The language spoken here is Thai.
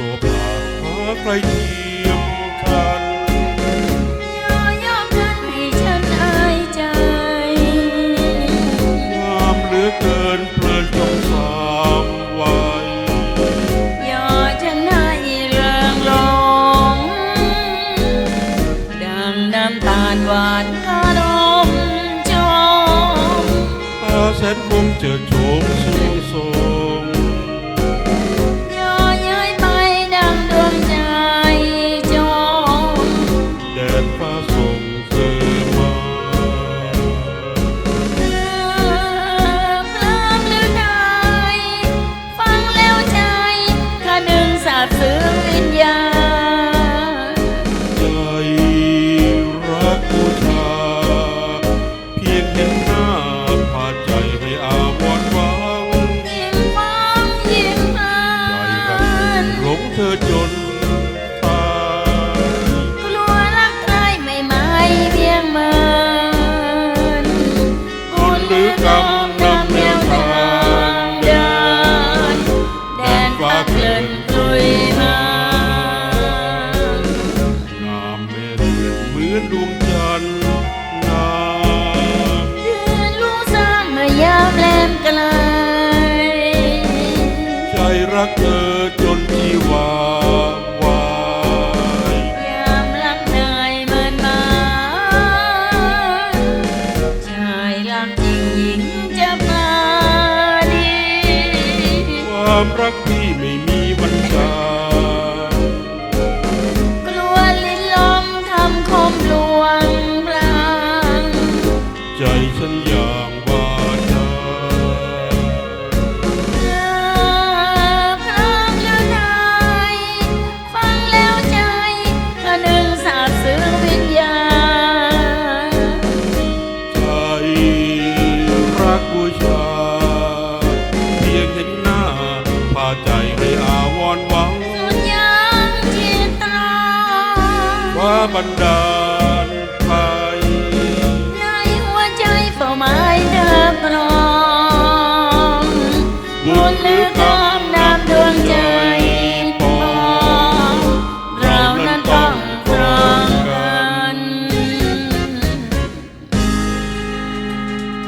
ใครเทียมทันอย่ายอมนั้นให้ฉันอายใจงามเหลือเกินเพลินจงสามวัยอย่าฉันให้เริงรองดังน้ำตาลหวานคารมจมตาแสนคมเจอโฉม รักเธอจนชีวาวายยามรักนายมันมาชายรักจริงหญิงจะมาดี ความรักที่ไม่มี พียงเห็นหน้าพาใจให้อาวรณ์หวังสุดยังจิตตรา ว่าบันดาล